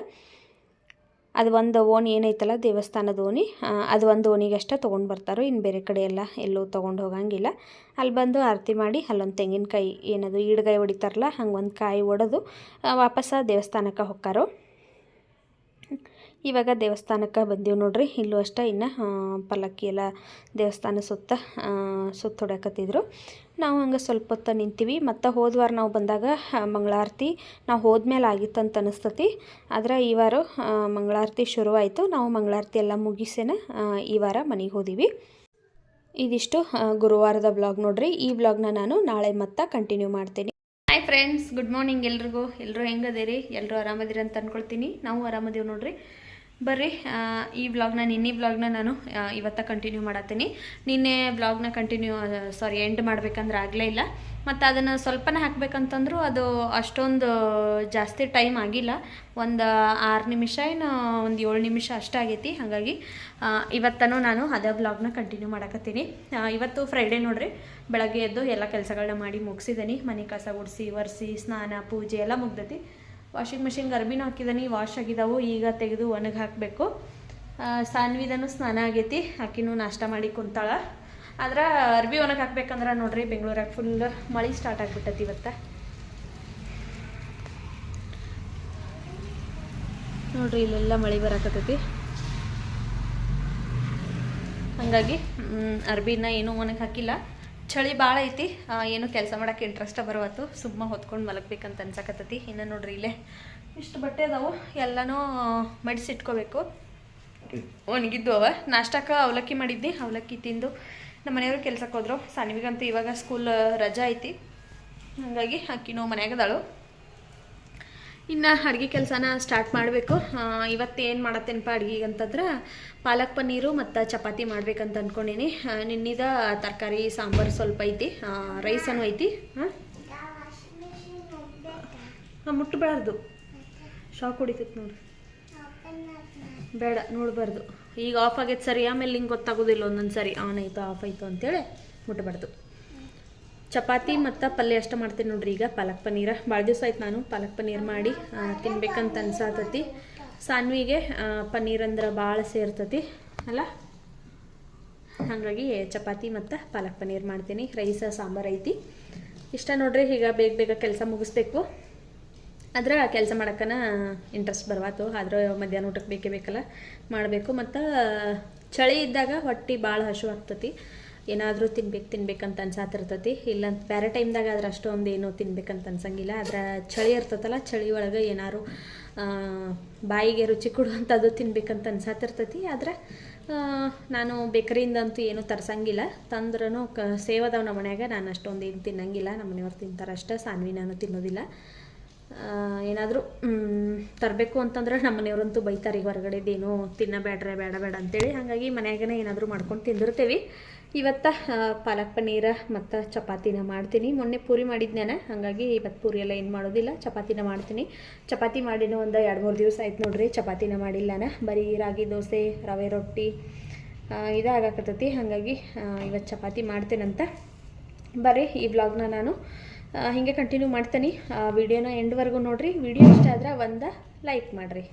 ಅದು ಒಂದು ಓಣಿ ಏನೈತಲ್ಲ, ದೇವಸ್ಥಾನದ ಓಣಿ. ಅದು ಒಂದು ಓಣಿಗೆ ಅಷ್ಟೇ ತೊಗೊಂಡು ಬರ್ತಾರೋ ಇನ್ನು ಬೇರೆ ಕಡೆ ಎಲ್ಲ ಎಲ್ಲೂ ತೊಗೊಂಡು ಹೋಗಂಗಿಲ್ಲ. ಅಲ್ಲಿ ಬಂದು ಆರತಿ ಮಾಡಿ, ಅಲ್ಲೊಂದು ತೆಂಗಿನಕಾಯಿ ಏನದು ಈಡ್ಗಾಯಿ ಹೊಡಿತಾರಲ್ಲ, ಹಂಗೆ ಒಂದು ಕಾಯಿ ಒಡೆದು ವಾಪಸ್ಸ ದೇವಸ್ಥಾನಕ್ಕೆ ಹೊಕ್ಕಾರೋ. ಇವಾಗ ದೇವಸ್ಥಾನಕ್ಕೆ ಬಂದೀವಿ ನೋಡ್ರಿ, ಇಲ್ಲೂ ಅಷ್ಟೇ ಇನ್ನು ಪಲ್ಲಕ್ಕಿ ಎಲ್ಲ ದೇವಸ್ಥಾನ ಸುತ್ತ ಸುತ್ತ ಹೊಡ್ಯಾಕತ್ತಿದ್ರು. ನಾವು ಹಂಗೆ ಸ್ವಲ್ಪ ಹೊತ್ತು ನಿಂತೀವಿ. ಮತ್ತು ಹೋದ ವಾರ ನಾವು ಬಂದಾಗ ಮಂಗಳಾರತಿ ನಾವು ಹೋದ್ಮೇಲೆ ಆಗಿತ್ತಂತ ಅನಿಸ್ತತಿ. ಆದ್ರೆ ಈ ವಾರ ಮಂಗಳಾರತಿ ಶುರುವಾಯಿತು ನಾವು ಮಂಗಳಾರತಿ ಎಲ್ಲ ಮುಗಿಸೇನ ಈ ವಾರ ಮನೆಗೆ ಹೋದೀವಿ. ಇದಿಷ್ಟು ಗುರುವಾರದ ಬ್ಲಾಗ್ ನೋಡ್ರಿ. ಈ ಬ್ಲಾಗ್ನ ನಾನು ನಾಳೆ ಮತ್ತೆ ಕಂಟಿನ್ಯೂ ಮಾಡ್ತೀನಿ. ಹಾಯ್ ಫ್ರೆಂಡ್ಸ್ ಗುಡ್ ಮಾರ್ನಿಂಗ್ ಎಲ್ರಿಗೂ. ಎಲ್ಲರೂ ಹೆಂಗದೇರಿ? ಎಲ್ಲರೂ ಆರಾಮದಿರಿ ಅಂತ ಅಂದ್ಕೊಳ್ತೀನಿ ನಾವು ಆರಾಮದೀವಿ ನೋಡ್ರಿ. ಬರ್ರಿ ಈ ವ್ಲಾಗ್ನ ನಿನ್ನೆ ವ್ಲಾಗ್ನ ನಾನು ಇವತ್ತ ಕಂಟಿನ್ಯೂ ಮಾಡತ್ತೀನಿ. ನಿನ್ನೆ ವ್ಲಾಗ್ನ ಕಂಟಿನ್ಯೂ ಸಾರಿ ಎಂಡ್ ಮಾಡ್ಬೇಕಂದ್ರೆ ಆಗಲೇ ಇಲ್ಲ. ಮತ್ತು ಅದನ್ನು ಸ್ವಲ್ಪನೇ ಹಾಕ್ಬೇಕಂತಂದ್ರು ಅದು ಅಷ್ಟೊಂದು ಜಾಸ್ತಿ ಟೈಮ್ ಆಗಿಲ್ಲ. ಒಂದು ಆರು ನಿಮಿಷ ಏನು, ಒಂದು ಏಳು ನಿಮಿಷ ಅಷ್ಟಾಗೈತಿ ಹಾಗಾಗಿ ಇವತ್ತನೂ ನಾನು ಅದೇ ಬ್ಲಾಗ್ನ ಕಂಟಿನ್ಯೂ ಮಾಡಕತ್ತೀನಿ. ಇವತ್ತು ಫ್ರೈಡೇ ನೋಡ್ರಿ, ಬೆಳಗ್ಗೆ ಎದ್ದು ಎಲ್ಲ ಕೆಲಸಗಳನ್ನ ಮಾಡಿ ಮುಗಿಸಿದ್ದೀನಿ ಮನೆ ಕಸ ಗುಡಿಸಿ, ಒರೆಸಿ, ಸ್ನಾನ, ಪೂಜೆ ಎಲ್ಲ ಮುಗ್ದೈತಿ. ವಾಷಿಂಗ್ ಮಷಿನ್ಗೆ ಅರ್ಬಿನೂ ಹಾಕಿದಾನೆ ವಾಶ್ ಆಗಿದಾವು, ಈಗ ತೆಗೆದು ಒಣಗಿ ಹಾಕಬೇಕು. ಸಾನ್ವಿದನು ಸ್ನಾನ ಆಗೈತಿ, ಆಕಿನೂ ನಾಷ್ಟ ಮಾಡಿ ಕುಂತಾಳೆ. ಆದ್ರೆ ಅರ್ಬಿ ಒಣಗಿ ಹಾಕ್ಬೇಕಂದ್ರೆ ನೋಡ್ರಿ ಬೆಂಗಳೂರಾಗ ಫುಲ್ ಮಳೆ ಸ್ಟಾರ್ಟ್ ಆಗಿಬಿಟ್ಟತಿ ಇವತ್ತು. ನೋಡ್ರಿ ಇಲ್ಲೆಲ್ಲ ಮಳೆ ಬರಾಕತ್ತೈತಿ. ಹಾಗಾಗಿ ಅರ್ಬಿನ ಏನೂ ಒಣಗಿ ಹಾಕಿಲ್ಲ. ಚಳಿ ಭಾಳ ಐತಿ. ಏನು ಕೆಲಸ ಮಾಡೋಕ್ಕೆ ಇಂಟ್ರೆಸ್ಟ್ ಬರುವತ್ತು. ಸುಮ್ಮ ಹೊತ್ಕೊಂಡು ಮಲಗ್ಬೇಕಂತ ಅನ್ಸಕತ್ತೈತಿ. ಇನ್ನು ನೋಡ್ರಿ ಇಲ್ಲೇ ಇಷ್ಟು ಬಟ್ಟೆ ಅದಾವು. ಎಲ್ಲನೂ ಮಡಿಸಿಟ್ಕೋಬೇಕು ಒಣಗಿದ್ದು ಅವ. ನಾಷ್ಟಕ್ಕೆ ಅವಲಕ್ಕಿ ಮಾಡಿದ್ದೆ ಅವಲಕ್ಕಿ ತಿಂದು ನಮ್ಮ ಮನೆಯವರು ಕೆಲ್ಸಕ್ಕೆ ಹೋದ್ರು. ಸಾನ್ವಿಗಂತೂ ಇವಾಗ ಸ್ಕೂಲ್ ರಜಾ ಐತಿ. ಹಾಗಾಗಿ ಅಕ್ಕಿನೂ ಮನ್ಯಾಗದಾಳು ಇನ್ನು ಅಡುಗೆ ಕೆಲಸನ ಸ್ಟಾರ್ಟ್ ಮಾಡಬೇಕು. ಇವತ್ತು ಏನು ಮಾಡತ್ತೇನಪ್ಪ ಅಡುಗೆಗೆ ಅಂತಂದ್ರೆ ಪಾಲಕ್ ಪನ್ನೀರು ಮತ್ತು ಚಪಾತಿ ಮಾಡ್ಬೇಕಂತ ಅಂದ್ಕೊಂಡೀನಿ ನಿನ್ನಿದ ತರಕಾರಿ, ಸಾಂಬಾರು ಸ್ವಲ್ಪ ಐತಿ. ರೈಸನು ಐತಿ. ಹಾಂ? ಮುಟ್ಟಬಾರ್ದು ಶಾಕ್ ಹೊಡಿತೈತೆ ನೋಡ್ರಿ. ಬೇಡ, ನೋಡಬಾರ್ದು. ಈಗ ಆಫ್ ಆಗೈತೆ ಸರಿ, ಆಮೇಲೆ ಹಿಂಗೆ ಗೊತ್ತಾಗೋದಿಲ್ಲ ಒಂದೊಂದು ಸರಿ ಆನ್ ಆಯಿತು ಆಫ್ ಆಯಿತು ಅಂತೇಳಿ ಮುಟ್ಟಬಾರ್ದು ಚಪಾತಿ ಮತ್ತು ಪಲ್ಯ ಅಷ್ಟೇ ಮಾಡ್ತೀನಿ ನೋಡ್ರಿ ಈಗ, ಪಾಲಕ್ ಪನ್ನೀರ. ಭಾಳ ದಿವಸ ಆಯ್ತು ನಾನು ಪಾಲಕ್ ಪನ್ನೀರ್ ಮಾಡಿ ತಿನ್ಬೇಕಂತ ಅನ್ಸಾತತಿ. ಸಾನ್ವಿಗೆ ಪನ್ನೀರ್ ಅಂದ್ರೆ ಭಾಳ ಸೇರ್ತತಿ, ಅಲ್ಲ? ಹಾಗಾಗಿ ಚಪಾತಿ ಮತ್ತು ಪಾಲಕ್ ಪನ್ನೀರ್ ಮಾಡ್ತೀನಿ. ರೈಸ, ಸಾಂಬಾರು ಐತಿ. ಇಷ್ಟ ನೋಡ್ರಿ, ಈಗ ಬೇಗ ಬೇಗ ಕೆಲಸ ಮುಗಿಸ್ಬೇಕು. ಆದ್ರೆ ಕೆಲಸ ಮಾಡೋಕ್ಕನ ಇಂಟ್ರೆಸ್ಟ್ ಬರ್ವಾತು. ಆದ್ರೆ ಮಧ್ಯಾಹ್ನ ಊಟಕ್ಕೆ ಬೇಕೇ ಬೇಕಲ್ಲ, ಮಾಡಬೇಕು. ಮತ್ತು ಚಳಿ ಇದ್ದಾಗ ಹೊಟ್ಟೆ ಭಾಳ ಹಶು ಆಗ್ತತಿ ಏನಾದರೂ ತಿನ್ಬೇಕು, ತಿನ್ಬೇಕಂತ ಅನ್ಸಾತಿರ್ತತಿ ಇಲ್ಲ ಬೇರೆ ಟೈಮ್ದಾಗ ಆದ್ರೆ ಅಷ್ಟೊಂದು ಏನೂ ತಿನ್ಬೇಕಂತ ಅನ್ಸಂಗಿಲ್ಲ. ಆದ್ರೆ ಚಳಿ ಇರ್ತತಲ್ಲ, ಚಳಿ ಒಳಗೆ ಏನಾರು ಬಾಯಿಗೆ ರುಚಿ ಕೊಡುವಂಥದ್ದು ತಿನ್ಬೇಕಂತ ಅನ್ಸಾತಿರ್ತತಿ ಆದ್ರೆ ನಾನು ಬೇಕರಿಯಿಂದಂತೂ ಏನೂ ತರ್ಸಂಗಿಲ್ಲ. ತಂದ್ರೂ ಕ, ಸೇವದವ್ ನಮ್ಮ ಮನ್ಯಾಗ. ನಾನು ಅಷ್ಟೊಂದು ಏನು ತಿನ್ನಂಗಿಲ್ಲ. ನಮ್ಮ ಮನೆಯವ್ರು ತಿಂತಾರೆ ಅಷ್ಟೇ. ಸಾನ್ವಿ ನಾನು ತಿನ್ನೋದಿಲ್ಲ. ಏನಾದರೂ ತರಬೇಕು ಅಂತಂದ್ರೆ ನಮ್ಮ ಮನೆಯವ್ರಂತೂ ಬೈತಾರೆ ಹೊರಗಡೆದೇನು ತಿನ್ನಬೇಡ್ರೆ, ಬೇಡ ಬೇಡ ಅಂತೇಳಿ. ಹಾಗಾಗಿ ಮನ್ಯಾಗನೇ ಏನಾದರೂ ಮಾಡ್ಕೊಂಡು ತಿಂದಿರ್ತೀವಿ. ಇವತ್ತು ಪಾಲಕ್ ಪನ್ನೀರ ಮತ್ತು ಚಪಾತಿನ ಮಾಡ್ತೀನಿ. ಮೊನ್ನೆ ಪೂರಿ ಮಾಡಿದ್ನೇನೆ, ಹಾಗಾಗಿ ಇವತ್ತು ಪೂರಿ ಎಲ್ಲ ಏನು ಮಾಡೋದಿಲ್ಲ, ಚಪಾತಿನ ಮಾಡ್ತೀನಿ. ಚಪಾತಿ ಮಾಡಿನ ಒಂದು ಎರಡು ಮೂರು ದಿವಸ ಆಯ್ತು ನೋಡ್ರಿ, ಚಪಾತಿನ ಮಾಡಿಲ್ಲ ಬರೀ ರಾಗಿ ದೋಸೆ, ರವೆ ರೊಟ್ಟಿ ಇದಾಗಕತ್ತೈತಿ. ಹಾಗಾಗಿ ಇವತ್ತು ಚಪಾತಿ ಮಾಡ್ತೇನಂತ. ಬರ್ರಿ, ಈ ಬ್ಲಾಗ್ನ ನಾನು ಹೀಗೆ ಕಂಟಿನ್ಯೂ ಮಾಡ್ತೀನಿ. ವಿಡಿಯೋನ ಎಂಡ್ವರೆಗೂ ನೋಡಿರಿ. ವಿಡಿಯೋ ಇಷ್ಟ ಆದ್ರೆ ಒಂದು ಲೈಕ್ ಮಾಡಿರಿ.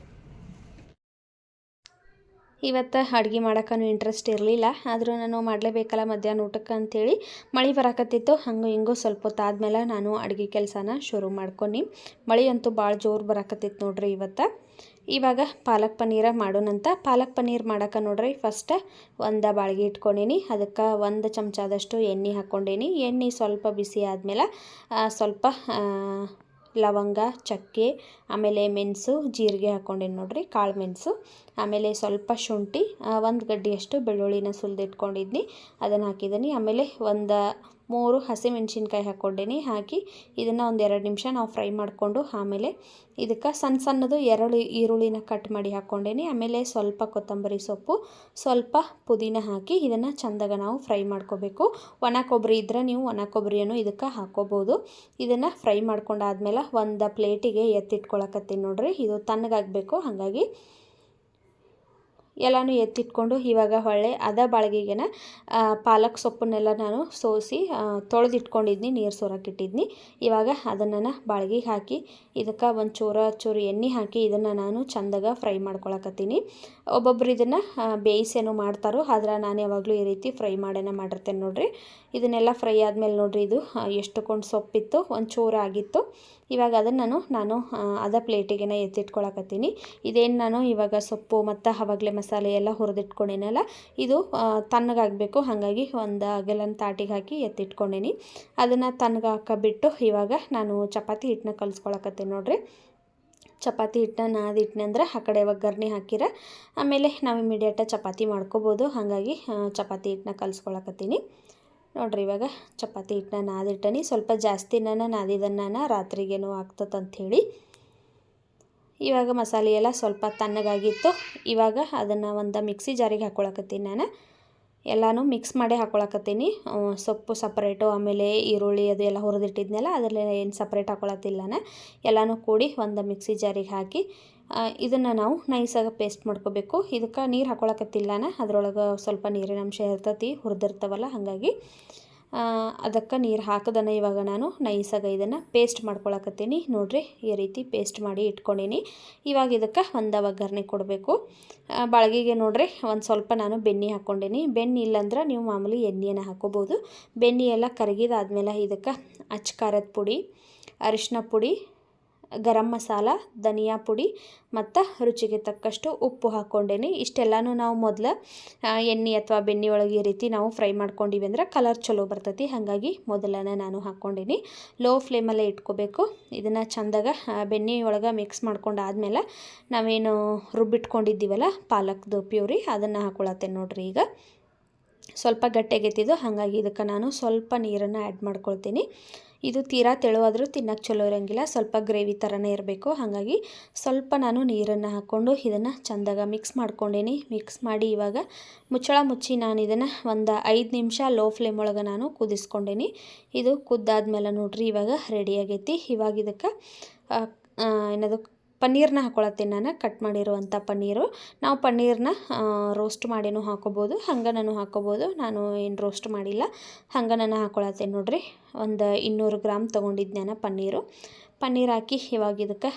ಇವತ್ತು ಅಡುಗೆ ಮಾಡೋಕ್ಕೂ ಇಂಟ್ರೆಸ್ಟ್ ಇರಲಿಲ್ಲ. ಆದರೂ ನಾನು ಮಾಡಲೇಬೇಕಲ್ಲ ಮಧ್ಯಾಹ್ನ ಊಟಕ್ಕೆ ಅಂಥೇಳಿ ಮಳೆ ಬರಾಕತ್ತಿತ್ತು. ಹಂಗೆ ಹಿಂಗೂ ಸ್ವಲ್ಪ ಹೊತ್ತಾದ್ಮೇಲೆ ನಾನು ಅಡುಗೆ ಕೆಲಸನ ಶುರು ಮಾಡ್ಕೊಂಡು. ಮಳೆ ಅಂತೂ ಭಾಳ ಜೋರು ಬರಾಕತ್ತಿತ್ತು ನೋಡ್ರಿ ಇವತ್ತು. ಇವಾಗ ಪಾಲಕ್ ಪನ್ನೀರ ಮಾಡೋಣಂತ. ಪಾಲಕ್ ಪನ್ನೀರ್ ಮಾಡೋಕೆ ನೋಡ್ರಿ ಫಸ್ಟ್ ಒಂದು ಬಾಳ್ಗೆ ಇಟ್ಕೊಂಡೀನಿ. ಅದಕ್ಕೆ ಒಂದು ಚಮಚದಷ್ಟು ಎಣ್ಣೆ ಹಾಕ್ಕೊಂಡೀನಿ ಎಣ್ಣೆ ಸ್ವಲ್ಪ ಬಿಸಿ ಆದಮೇಲೆ ಸ್ವಲ್ಪ ಲವಂಗ, ಚಕ್ಕೆ, ಆಮೇಲೆ ಮೆಣಸು, ಜೀರಿಗೆ ಹಾಕ್ಕೊಂಡೇನಿ ನೋಡಿರಿ, ಕಾಳು ಮೆಣಸು. ಆಮೇಲೆ ಸ್ವಲ್ಪ ಶುಂಠಿ ಒಂದು ಗಡ್ಡಿಯಷ್ಟು ಬೆಳ್ಳುಳ್ಳಿನ ಸುಲಿದಿಟ್ಕೊಂಡಿದ್ನಿ. ಅದನ್ನು ಹಾಕಿದ್ದೀನಿ ಆಮೇಲೆ ಒಂದು ಮೂರು ಹಸಿಮೆಣ್ಸಿನ್ಕಾಯಿ ಹಾಕ್ಕೊಂಡೇನಿ, ಹಾಕಿ ಇದನ್ನು ಒಂದು ಎರಡು ನಿಮಿಷ ನಾವು ಫ್ರೈ ಮಾಡಿಕೊಂಡು ಆಮೇಲೆ ಇದಕ್ಕೆ ಸಣ್ಣ ಸಣ್ಣದು ಎರಳು ಈರುಳ್ಳಿನ ಕಟ್ ಮಾಡಿ ಹಾಕ್ಕೊಂಡೇನಿ. ಆಮೇಲೆ ಸ್ವಲ್ಪ ಕೊತ್ತಂಬರಿ ಸೊಪ್ಪು, ಸ್ವಲ್ಪ ಪುದೀನ ಹಾಕಿ ಇದನ್ನು ಚಂದಾಗ ನಾವು ಫ್ರೈ ಮಾಡ್ಕೋಬೇಕು. ಒಣ ಕೊಬ್ಬರಿ ಇದ್ದರೆ ನೀವು ಒಣ ಕೊಬ್ಬರಿಯನ್ನು ಇದಕ್ಕೆ ಹಾಕೋಬೋದು. ಇದನ್ನು ಫ್ರೈ ಮಾಡ್ಕೊಂಡಾದ್ಮೇಲೆ ಒಂದು ಪ್ಲೇಟಿಗೆ ಎತ್ತಿಟ್ಕೊಳಕತ್ತೀನಿ ನೋಡಿರಿ. ಇದು ತಣ್ಣಗಾಗಬೇಕು, ಹಾಗಾಗಿ ಎಲ್ಲನೂ ಎತ್ತಿಟ್ಕೊಂಡು ಇವಾಗ ಹೊಳ್ಳೆ ಅದ ಬಾಳ್ಗಿಗೆನ ಪಾಲಕ್ ಸೊಪ್ಪನ್ನೆಲ್ಲ ನಾನು ಸೋಸಿ ತೊಳೆದಿಟ್ಕೊಂಡಿದ್ನಿ, ನೀರು ಸೋರಕ್ಕಿಟ್ಟಿದ್ನಿ. ಇವಾಗ ಅದನ್ನು ಬಾಳ್ಗಿಗೆ ಹಾಕಿ, ಇದಕ್ಕೆ ಒಂದು ಚೂರ ಚೂರು ಎಣ್ಣೆ ಹಾಕಿ ಇದನ್ನು ನಾನು ಚಂದಾಗ ಫ್ರೈ ಮಾಡ್ಕೊಳಕತ್ತೀನಿ. ಒಬ್ಬೊಬ್ಬರು ಇದನ್ನು ಬೇಯಿಸೇನು ಮಾಡ್ತಾರೋ, ಆದ್ರೆ ನಾನು ಯಾವಾಗಲೂ ಈ ರೀತಿ ಫ್ರೈ ಮಾಡೇನ ಮಾಡಿರ್ತೇನೆ ನೋಡಿರಿ. ಇದನ್ನೆಲ್ಲ ಫ್ರೈ ಆದಮೇಲೆ ನೋಡಿರಿ ಇದು ಎಷ್ಟು ಕೊಂಡು ಸೊಪ್ಪಿತ್ತು ಒಂದು ಚೂರು ಆಗಿತ್ತು ಇವಾಗ ಅದನ್ನು ನಾನು ನಾನು ಅದ ಪ್ಲೇಟಿಗೆನ ಎತ್ತಿಟ್ಕೊಳಕತ್ತೀನಿ. ಇದೇನು ನಾನು ಇವಾಗ ಸೊಪ್ಪು ಮತ್ತು ಅವಾಗಲೇ ಮಸಾಲೆ ಎಲ್ಲ ಹುರಿದಿಟ್ಕೊಂಡೇನಲ್ಲ, ಇದು ತಣ್ಣಗಾಗಬೇಕು. ಹಾಗಾಗಿ ಒಂದು ಅಗಲನ್ನು ತಾಟಿಗೆ ಹಾಕಿ ಎತ್ತಿಟ್ಕೊಂಡೇನಿ. ಅದನ್ನು ತಣ್ಣಗಾಕ ಬಿಟ್ಟು ಇವಾಗ ನಾನು ಚಪಾತಿ ಹಿಟ್ಟನ್ನ ಕಲಿಸ್ಕೊಳಕತ್ತೀನಿ ನೋಡಿರಿ. ಚಪಾತಿ ಹಿಟ್ಟನ್ನ ನಾದಿಟ್ನೆ ಅಂದ್ರೆ ಆ ಕಡೆ ಒಗ್ಗರಣೆ ಹಾಕಿರ, ಆಮೇಲೆ ನಾವು ಇಮಿಡಿಯೇಟಾಗಿ ಚಪಾತಿ ಮಾಡ್ಕೋಬೋದು. ಹಾಗಾಗಿ ಚಪಾತಿ ಹಿಟ್ಟನ್ನ ಕಲಿಸ್ಕೊಳಕತ್ತೀನಿ. ನೋಡ್ರಿ ಇವಾಗ ಚಪಾತಿ ಹಿಟ್ಟನ್ನ ನಾದಿಟ್ಟನಿ. ಸ್ವಲ್ಪ ಜಾಸ್ತಿನ ನಾನು ನಾನು ರಾತ್ರಿಗೇನೋ ಆಗ್ತದಂಥೇಳಿ ಇವಾಗ ಮಸಾಲೆ ಎಲ್ಲ ಸ್ವಲ್ಪ ತಣ್ಣಗಾಗಿತ್ತು. ಇವಾಗ ಅದನ್ನು ಒಂದು ಮಿಕ್ಸಿ ಜಾರಿಗೆ ಹಾಕ್ಕೊಳಕತ್ತೀನಿ ನಾನು. ಎಲ್ಲನೂ ಮಿಕ್ಸ್ ಮಾಡಿ ಹಾಕ್ಕೊಳಕತ್ತೀನಿ ಸೊಪ್ಪು ಸಪ್ರೇಟು, ಆಮೇಲೆ ಈರುಳ್ಳಿ ಅದು ಎಲ್ಲ ಹುರಿದಿಟ್ಟಿದ್ನೆಲ್ಲ ಅದರಲ್ಲಿ ಏನು ಸಪ್ರೇಟ್ ಹಾಕ್ಕೊಳತ್ತಿಲ್ಲ ನಾನು. ಎಲ್ಲನೂ ಕೂಡಿ ಒಂದು ಮಿಕ್ಸಿ ಜಾರಿಗೆ ಹಾಕಿ ಇದನ್ನು ನಾವು ನೈಸಾಗಿ ಪೇಸ್ಟ್ ಮಾಡ್ಕೋಬೇಕು. ಇದಕ್ಕೆ ನೀರು ಹಾಕ್ಕೊಳಕತ್ತಿಲ್ಲ ಅದರೊಳಗೆ ಸ್ವಲ್ಪ ನೀರಿನ ಅಂಶ ಇರ್ತತಿ, ಹುರಿದಿರ್ತಾವಲ್ಲ, ಹಾಗಾಗಿ ಅದಕ್ಕೆ ನೀರು ಹಾಕದನ ಇವಾಗ ನಾನು ನೈಸಾಗ ಇದನ್ನು ಪೇಸ್ಟ್ ಮಾಡ್ಕೊಳಕತ್ತೀನಿ. ನೋಡಿರಿ, ಈ ರೀತಿ ಪೇಸ್ಟ್ ಮಾಡಿ ಇಟ್ಕೊಂಡೀನಿ. ಇವಾಗ ಇದಕ್ಕೆ ಒಂದು ಒಗ್ಗರಣೆ ಕೊಡಬೇಕು. ಬಾಳ್ಗಿಗೆ ನೋಡ್ರಿ, ಒಂದು ಸ್ವಲ್ಪ ನಾನು ಬೆಣ್ಣೆ ಹಾಕ್ಕೊಂಡೀನಿ ಬೆಣ್ಣೆ ಇಲ್ಲಾಂದ್ರೆ ನೀವು ಮಾಮೂಲಿ ಎಣ್ಣೆಯನ್ನು ಹಾಕೋಬೋದು. ಬೆಣ್ಣೆ ಎಲ್ಲ ಕರಗಿದಾದ್ಮೇಲೆ ಇದಕ್ಕೆ ಅಚ್ಚ ಖಾರದ ಪುಡಿ ಅರಿಶಿನ ಪುಡಿ ಗರಂ ಮಸಾಲ, ಧನಿಯಾ ಪುಡಿ ಮತ್ತು ರುಚಿಗೆ ತಕ್ಕಷ್ಟು ಉಪ್ಪು ಹಾಕ್ಕೊಂಡೇನಿ. ಇಷ್ಟೆಲ್ಲನೂ ನಾವು ಮೊದಲು ಎಣ್ಣೆ ಅಥವಾ ಬೆಣ್ಣೆ ಒಳಗೆ ಈ ರೀತಿ ನಾವು ಫ್ರೈ ಮಾಡ್ಕೊಂಡಿವಿ ಅಂದ್ರೆ ಕಲರ್ ಚಲೋ ಬರ್ತೈತಿ. ಹಾಗಾಗಿ ಮೊದಲನೇ ನಾನು ಹಾಕ್ಕೊಂಡೀನಿ. ಲೋ ಫ್ಲೇಮಲ್ಲೇ ಇಟ್ಕೋಬೇಕು. ಇದನ್ನು ಚಂದಾಗ ಬೆಣ್ಣೆ ಒಳಗೆ ಮಿಕ್ಸ್ ಮಾಡ್ಕೊಂಡು ಆದಮೇಲೆ ನಾವೇನು ರುಬ್ಬಿಟ್ಕೊಂಡಿದ್ದೀವಲ್ಲ ಪಾಲಕ್ದು ಪ್ಯೂರಿ ಅದನ್ನು ಹಾಕ್ಕೊಳತ್ತೇನೆ ನೋಡ್ರಿ ಈಗ. ಸ್ವಲ್ಪ ಗಟ್ಟೆಗೆತ್ತಿದ್ದು ಹಾಗಾಗಿ ಇದಕ್ಕೆ ನಾನು ಸ್ವಲ್ಪ ನೀರನ್ನು ಆ್ಯಡ್ ಮಾಡ್ಕೊಳ್ತೀನಿ. ಇದು ತೀರಾ ತೆಳುವಾದರೂ ತಿನ್ನಕ್ಕೆ ಚಲೋ ಇರೋಂಗಿಲ್ಲ. ಸ್ವಲ್ಪ ಗ್ರೇವಿ ಥರನೇ ಇರಬೇಕು. ಹಾಗಾಗಿ ಸ್ವಲ್ಪ ನಾನು ನೀರನ್ನು ಹಾಕ್ಕೊಂಡು ಇದನ್ನು ಚಂದಾಗ ಮಿಕ್ಸ್ ಮಾಡ್ಕೊಂಡೇನಿ. ಮಿಕ್ಸ್ ಮಾಡಿ ಇವಾಗ ಮುಚ್ಚಳ ಮುಚ್ಚಿ ನಾನು ಇದನ್ನು ಒಂದು ಐದು ನಿಮಿಷ ಲೋ ಫ್ಲೇಮ್ ಒಳಗೆ ನಾನು ಕುದಿಸ್ಕೊಂಡೇನಿ. ಇದು ಕುದ್ದಾದ್ಮೇಲೆ ನೋಡ್ರಿ ಇವಾಗ ರೆಡಿ ಆಗೈತಿ. ಇವಾಗ ಇದಕ್ಕೆ ಏನದು ಪನ್ನೀರ್ನ ಹಾಕ್ಕೊಳತ್ತೀನಿ ನಾನು ಕಟ್ ಮಾಡಿರುವಂಥ ಪನ್ನೀರು. ನಾವು ಪನ್ನೀರ್ನ ರೋಸ್ಟ್ ಮಾಡಿನೂ ಹಾಕೋಬೋದು ಹಂಗೆ ನಾನು ಹಾಕೋಬೋದು. ನಾನು ಏನು ರೋಸ್ಟ್ ಮಾಡಿಲ್ಲ ಹಂಗೆ ನಾನು ನೋಡ್ರಿ. ಒಂದು ಇನ್ನೂರು ಗ್ರಾಮ್ ತೊಗೊಂಡಿದ್ದೆ ನಾನು ಪನ್ನೀರು. ಪನ್ನೀರ್ ಹಾಕಿ ಇವಾಗ ಇದಕ್ಕೆ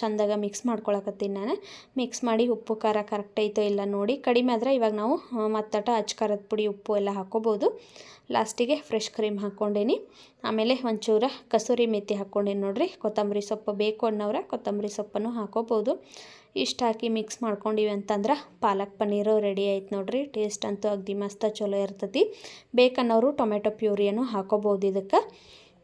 ಚಂದಾಗ ಮಿಕ್ಸ್ ಮಾಡ್ಕೊಳಕತ್ತೀನಿ ನಾನು. ಮಿಕ್ಸ್ ಮಾಡಿ ಉಪ್ಪು, ಖಾರ ಕರೆಕ್ಟ್ ಐತೋ ಇಲ್ಲ ನೋಡಿ. ಕಡಿಮೆ ಆದರೆ ಇವಾಗ ನಾವು ಮತ್ತಟ ಖಾರದ ಪುಡಿ, ಉಪ್ಪು ಎಲ್ಲ ಹಾಕ್ಕೋಬೋದು ಲಾಸ್ಟಿಗೆ ಫ್ರೆಶ್ ಕ್ರೀಮ್ ಹಾಕ್ಕೊಂಡೇನಿ. ಆಮೇಲೆ ಒಂಚೂರ ಕಸೂರಿ ಮೆಥಿ ಹಾಕ್ಕೊಂಡೇನಿ ನೋಡಿರಿ. ಕೊತ್ತಂಬರಿ ಸೊಪ್ಪು ಬೇಕು ಅನ್ನೋರ ಕೊತ್ತಂಬರಿ ಸೊಪ್ಪನ್ನು ಹಾಕೋಬೋದು. ಇಷ್ಟು ಹಾಕಿ ಮಿಕ್ಸ್ ಮಾಡ್ಕೊಂಡಿವಿ ಅಂತಂದ್ರೆ ಪಾಲಕ್ ಪನ್ನೀರು ರೆಡಿ ಆಯ್ತು ನೋಡಿರಿ. ಟೇಸ್ಟ್ ಅಂತೂ ಅಗ್ದಿ ಮಸ್ತ ಚಲೋ ಇರ್ತೈತಿ. ಬೇಕನ್ನೋರು ಟೊಮೆಟೊ ಪ್ಯೂರಿಯನ್ನು ಹಾಕೋಬೋದು ಇದಕ್ಕೆ.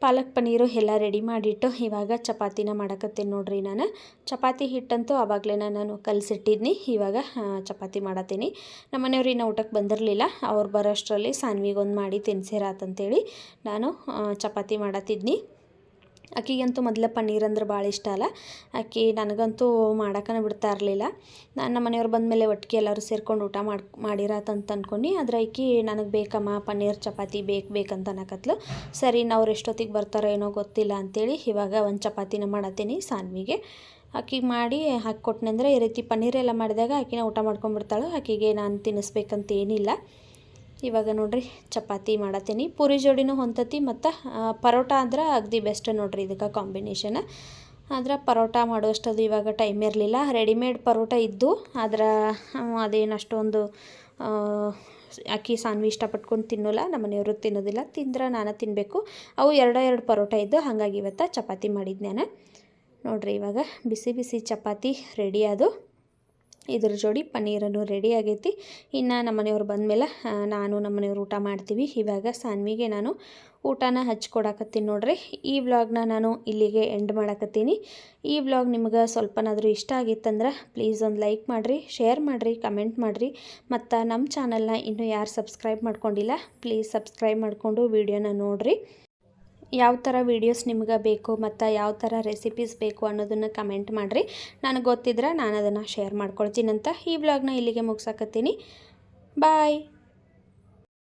ಪಾಲಕ್ ಪನ್ನೀರು ಎಲ್ಲ ರೆಡಿ ಮಾಡಿಟ್ಟು ಇವಾಗ ಚಪಾತಿನ ಮಾಡಕತ್ತೀನಿ ನೋಡ್ರಿ ನಾನು. ಚಪಾತಿ ಹಿಟ್ಟಂತೂ ಆವಾಗಲೇ ನಾನು ಕಲಸಿಟ್ಟಿದ್ನಿ. ಇವಾಗ ಚಪಾತಿ ಮಾಡತ್ತೀನಿ. ನಮ್ಮ ಮನೆಯವ್ರು ಇನ್ನೂ ಊಟಕ್ಕೆ ಬಂದಿರಲಿಲ್ಲ. ಅವ್ರು ಬರೋಷ್ಟರಲ್ಲಿ ಸಾನ್ವಿಗೊಂದು ಮಾಡಿ ತಿನ್ಸಿರಾತಂತೇಳಿ ನಾನು ಚಪಾತಿ ಮಾಡತ್ತಿದ್ನಿ. ಆಕಿಗಂತೂ ಮೊದಲ ಪನ್ನೀರ್ ಅಂದ್ರೆ ಭಾಳ ಇಷ್ಟ ಅಲ್ಲ. ಆಕಿ ನನಗಂತೂ ಮಾಡೋಕ್ಕನ ಬಿಡ್ತಾ ಇರಲಿಲ್ಲ. ನಾನು ನಮ್ಮ ಮನೆಯವ್ರು ಬಂದಮೇಲೆ ಒಟ್ಟಿಗೆ ಎಲ್ಲರೂ ಸೇರ್ಕೊಂಡು ಊಟ ಮಾಡಿ ಮಾಡಿರತ್ತಂತ ಅಂದ್ಕೊಂಡು ಆದ್ರೆ ಆಕಿ ನನಗೆ ಬೇಕಮ್ಮ, ಪನ್ನೀರ್ ಚಪಾತಿ ಬೇಕು ಬೇಕಂತ ಅನ್ನಕತ್ಲು. ಸರಿ, ಅವ್ರು ಎಷ್ಟೊತ್ತಿಗೆ ಬರ್ತಾರೋ ಏನೋ ಗೊತ್ತಿಲ್ಲ ಅಂತೇಳಿ ಇವಾಗ ಒಂದು ಚಪಾತಿನ ಮಾಡತ್ತೀನಿ ಸಾನ್ವಿಗೆ. ಆಕಿಗೆ ಮಾಡಿ ಹಾಕಿ ಕೊಟ್ಟನೆಂದ್ರೆ ಈ ರೀತಿ ಪನ್ನೀರ್ ಎಲ್ಲ ಮಾಡಿದಾಗ ಆಕಿನ ಊಟ ಮಾಡ್ಕೊಂಡ್ಬಿಡ್ತಾಳೆ ಆಕಿಗೆ ನಾನು ತಿನ್ನಿಸ್ಬೇಕಂತ ಏನಿಲ್ಲ. ಇವಾಗ ನೋಡ್ರಿ, ಚಪಾತಿ ಮಾಡತ್ತೀನಿ. ಪೂರಿ ಜೋಡಿನೂ ಹೊಂತತಿ ಮತ್ತು ಪರೋಟ ಅಂದ್ರೆ ಅಗ್ದಿ ಬೆಸ್ಟ್ ನೋಡ್ರಿ ಇದಕ್ಕೆ ಕಾಂಬಿನೇಷನ್ ಆದ್ರೆ ಪರೋಟ ಮಾಡುವಷ್ಟದು ಇವಾಗ ಟೈಮ್ ಇರಲಿಲ್ಲ. ರೆಡಿಮೇಡ್ ಪರೋಟ ಇದ್ದು, ಆದ್ರೆ ಅದೇನು ಅಷ್ಟೊಂದು ಅಕ್ಕಿ ಸಾನ್ವಿ ಇಷ್ಟಪಟ್ಕೊಂಡು ತಿನ್ನೋಲ್ಲ. ನಮ್ಮ ಮನೆಯವರು ತಿನ್ನೋದಿಲ್ಲ. ತಿಂದ್ರೆ ನಾನು ತಿನ್ನಬೇಕು ಅವು ಎರಡು ಎರಡು ಪರೋಟ ಇದ್ದು, ಹಾಗಾಗಿ ಇವತ್ತು ಚಪಾತಿ ಮಾಡಿದ್ದು ನಾನು ನೋಡ್ರಿ ಇವಾಗ ಬಿಸಿ ಬಿಸಿ ಚಪಾತಿ ರೆಡಿ ಅದು. ಇದ್ರ ಜೋಡಿ ಪನ್ನೀರನ್ನು ರೆಡಿ ಆಗೈತಿ. ಇನ್ನು ಮನೆಯವ್ರು ಬಂದಮೇಲೆ ನಾನು ನಮ್ಮ ಮನೆಯವ್ರು ಊಟ ಮಾಡ್ತೀವಿ. ಇವಾಗ ಸಾನ್ವಿಗೆ ನಾನು ಊಟನ ಹಚ್ಕೊಡಕತ್ತೀನಿ ನೋಡ್ರಿ. ಈ ವ್ಲಾಗ್ನ ನಾನು ಇಲ್ಲಿಗೆ ಎಂಡ್ ಮಾಡಕತ್ತೀನಿ. ಈ ವ್ಲಾಗ್ ನಿಮ್ಗೆ ಸ್ವಲ್ಪನಾದರೂ ಇಷ್ಟ ಆಗಿತ್ತಂದ್ರೆ ಪ್ಲೀಸ್ ಒಂದು ಲೈಕ್ ಮಾಡಿರಿ ಶೇರ್ ಮಾಡಿರಿ ಕಮೆಂಟ್ ಮಾಡಿರಿ. ಮತ್ತು ನಮ್ಮ ಚಾನಲ್ನ ಇನ್ನೂ ಯಾರು ಸಬ್ಸ್ಕ್ರೈಬ್ ಮಾಡ್ಕೊಂಡಿಲ್ಲ ಪ್ಲೀಸ್ ಸಬ್ಸ್ಕ್ರೈಬ್ ಮಾಡಿಕೊಂಡು ವೀಡಿಯೋನ ನೋಡಿರಿ. ಯಾವ ಥರ ವೀಡಿಯೋಸ್ ನಿಮ್ಗೆ ಬೇಕು ಮತ್ತು ಯಾವ ಥರ ರೆಸಿಪೀಸ್ ಬೇಕು ಅನ್ನೋದನ್ನು ಕಮೆಂಟ್ ಮಾಡಿರಿ. ನನಗೆ ಗೊತ್ತಿದ್ರೆ ನಾನು ಅದನ್ನು ಶೇರ್ ಮಾಡ್ಕೊಳ್ತೀನಂತ ಈ ವ್ಲಾಗ್ನ ಇಲ್ಲಿಗೆ ಮುಗಿಸಾಕತ್ತೀನಿ. ಬಾಯ್